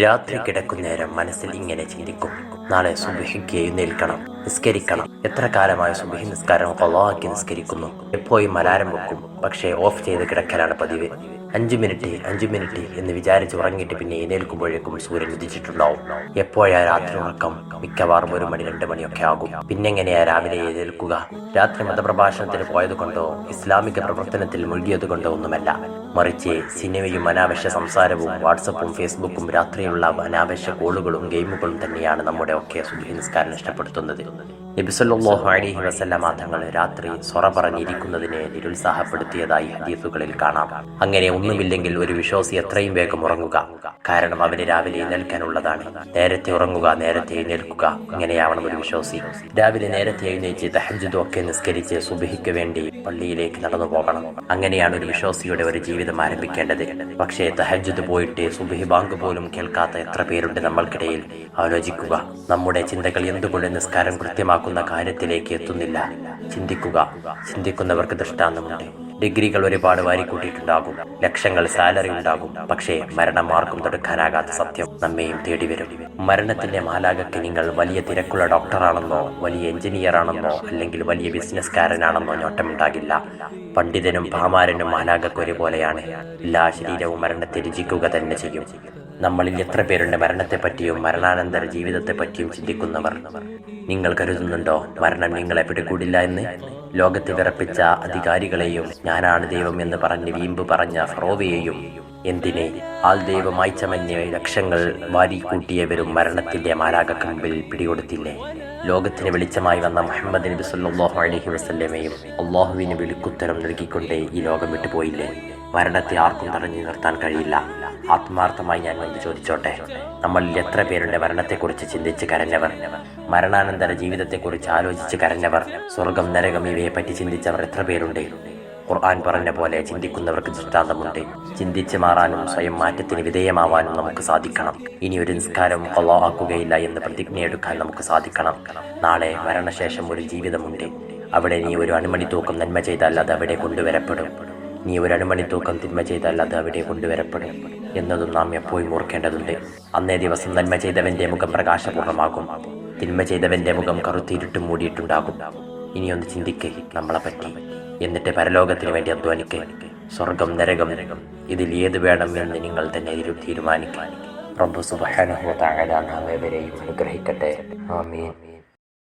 രാത്രി കിടക്കുന്നേരം മനസ്സിൽ ഇങ്ങനെ ചിന്തിക്കും. നാളെ സുബിഹിക്ക് എഴുന്നേൽക്കണം. നിസ്കരിക്കണം. എത്ര കാലമായ സുബഹി നിസ്കാരം കൊള്ളാക്കി നിസ്കരിക്കുന്നു? എപ്പോഴും അലാരം വെക്കും. പക്ഷേ ഓഫ് ചെയ്ത് കിടക്കലാണ് പതിവ്. അഞ്ചു മിനിറ്റ് അഞ്ചു മിനിറ്റ് എന്ന് വിചാരിച്ച് ഉറങ്ങിയിട്ട് പിന്നെ എഴുന്നേൽക്കുമ്പോഴേക്കും സൂര്യൻ ഉദിച്ചിട്ടുണ്ടാവും. എപ്പോഴാ രാത്രി ഉറക്കം? മിക്കവാറും ഒരു മണി രണ്ട് മണിയൊക്കെ ആകും. പിന്നെങ്ങനെയാ രാവിലെ എഴുന്നേൽക്കുക? രാത്രി മതപ്രഭാഷണത്തിന് പോയത് കൊണ്ടോ ഇസ്ലാമിക പ്രവർത്തനത്തിൽ മുഴുകിയത് കൊണ്ടോ ഒന്നുമല്ല. മറിച്ച് സിനിമയും അനാവശ്യ സംസാരവും വാട്സപ്പും ഫേസ്ബുക്കും രാത്രിയുള്ള അനാവശ്യ കോളുകളും ഗെയിമുകളും തന്നെയാണ് നമ്മുടെ ഒക്കെ സുബഹി നിസ്കാരം നഷ്ടപ്പെടുത്തുന്നത്. Gracias. നബിസല്ലാഹു അലഹി വസല്ലമ തങ്ങൾ രാത്രി സൊറ പറഞ്ഞിരിക്കുന്നതിനെ നിരുത്സാഹപ്പെടുത്തിയതായി ഹദീസുകളിൽ കാണാം. അങ്ങനെ ഒന്നുമില്ലെങ്കിൽ ഒരു വിശ്വാസി എത്രയും വേഗം ഉറങ്ങുക. കാരണം അവന് രാവിലെ എഴുന്നേൽക്കാനുള്ളതാണ്. നേരത്തെ ഉറങ്ങുക നേരത്തെ എഴുന്നേൽക്കുക ഇങ്ങനെയാവണം ഒരു വിശ്വാസി. രാവിലെ നേരത്തെ എഴുന്നേറ്റ് തഹജുദും ഒക്കെ നിസ്കരിച്ച് സുബഹിക്ക് വേണ്ടി പള്ളിയിലേക്ക് നടന്നു പോകണം. അങ്ങനെയാണ് ഒരു വിശ്വാസിയുടെ ഒരു ജീവിതം ആരംഭിക്കേണ്ടത്. പക്ഷേ തഹജുദ് പോയിട്ട് സുബഹി ബാങ്ക് പോലും കേൾക്കാത്ത എത്ര പേരുണ്ട് നമ്മൾക്കിടയിൽ. ആലോചിക്കുക നമ്മുടെ ചിന്തകൾ എന്തുകൊണ്ട് നിസ്കാരം കൃത്യമാക്കുന്ന കാര്യത്തിലേക്ക് എത്തുന്നില്ല. ചിന്തിക്കുക. ചിന്തിക്കുന്നവർക്ക് ദൃഷ്ടാന്തമുണ്ട്. ഡിഗ്രികൾ ഒരുപാട് വാരിക്കൂട്ടിയിട്ടുണ്ടാകും. ലക്ഷങ്ങൾ സാലറി ഉണ്ടാകും. പക്ഷേ മരണം ആർക്കും തടുക്കാനാകാത്ത സത്യം നമ്മെയും തേടി വരും മരണത്തിന്റെ മാലാകക്ക് നിങ്ങൾ വലിയ തിരക്കുള്ള ഡോക്ടറാണെന്നോ വലിയ എഞ്ചിനീയർ ആണെന്നോ അല്ലെങ്കിൽ വലിയ ബിസിനസ്സുകാരനാണെന്നോ ഞോട്ടമുണ്ടാകില്ല. പണ്ഡിതനും പാമാരനും മാലാകക്ക് ഒരുപോലെയാണ്. എല്ലാ ശരീരവും മരണത്തെ രുചിക്കുക തന്നെ ചെയ്യും. നമ്മളിൽ എത്ര പേരുടെ മരണത്തെപ്പറ്റിയും മരണാനന്തര ജീവിതത്തെപ്പറ്റിയും ചിന്തിക്കുന്നവർ? നിങ്ങൾ കരുതുന്നുണ്ടോ മരണം നിങ്ങളെ പിടികൂടില്ല എന്ന്? ലോകത്തെ വിറപ്പിച്ച അധികാരികളെയും ഞാനാണ് ദൈവം എന്ന് പറഞ്ഞ് വീമ്പ് പറഞ്ഞ ഫറോവയെയും എന്തിനെ? ആൾ ദൈവമായി ചമഞ്ഞ ലക്ഷങ്ങൾ വാരിക്കൂട്ടിയവരും മരണത്തിന്റെ മുമ്പിൽ പിടികൊടുത്തില്ലേ? ലോകത്തിന് വെളിച്ചമായി വന്ന മുഹമ്മദ് നബി സല്ലാഹു അലഹി വസല്ലമയും അള്ളാഹുവിന് വിളിക്കുത്തരം നൽകിക്കൊണ്ട് ഈ ലോകം വിട്ടുപോയില്ലേ? മരണത്തെ ആർക്കും തടഞ്ഞു നിർത്താൻ കഴിയില്ല. ആത്മാർത്ഥമായി ഞാൻ വന്ന് ചോദിച്ചോട്ടെ? നമ്മളിൽ എത്ര പേരുടെ മരണത്തെക്കുറിച്ച് ചിന്തിച്ച് കരഞ്ഞവർ? മരണാനന്തര ജീവിതത്തെക്കുറിച്ച് ആലോചിച്ച് കരഞ്ഞവർ? സ്വർഗം നരകം ഇവയെപ്പറ്റി പറ്റി ചിന്തിച്ചവർ എത്ര പേരുണ്ട്? ഖുർആൻ പറഞ്ഞ പോലെ ചിന്തിക്കുന്നവർക്ക് ദൃഷ്ടാന്തമുണ്ട്. ചിന്തിച്ച് മാറാനും സ്വയം മാറ്റത്തിന് വിധേയമാവാനും നമുക്ക് സാധിക്കണം. ഇനി ഒരു നിസ്കാരം കൊള്ളാക്കുകയില്ല എന്ന് പ്രതിജ്ഞയെടുക്കാൻ നമുക്ക് സാധിക്കണം. നാളെ മരണശേഷം ഒരു ജീവിതമുണ്ട്. അവിടെ നീ ഒരു അണിമണി തൂക്കം നന്മ ചെയ്താൽ അത് അവിടെ കൊണ്ടുവരപ്പെടും. നീ ഒരു അണുമണി തൂക്കം തിന്മ ചെയ്താൽ അത് അവിടെ കൊണ്ടുവരപ്പെടും എന്നതും നാം എപ്പോഴും ഓർക്കേണ്ടതുണ്ട്. അന്നേ ദിവസം നന്മ ചെയ്തവന്റെ മുഖം പ്രകാശപൂർണമാകും തിന്മ ചെയ്തവന്റെ മുഖം കറുത്തിരുട്ടും മൂടിയിട്ടുണ്ടാകും. ഇനിയൊന്ന് ചിന്തിക്കേ നമ്മളെ പറ്റി എന്നിട്ട് പരലോകത്തിന് വേണ്ടി അധ്വാനിക്കേ. സ്വർഗം നരകം ഇതിൽ ഏത് വേണം എന്ന് നിങ്ങൾ തന്നെ തീരുമാനിക്കാൻ റബ്ബു സുബ്ഹാനഹു താഴെ നാം ഏവരെയും അനുഗ്രഹിക്കട്ടെ. ആമീൻ.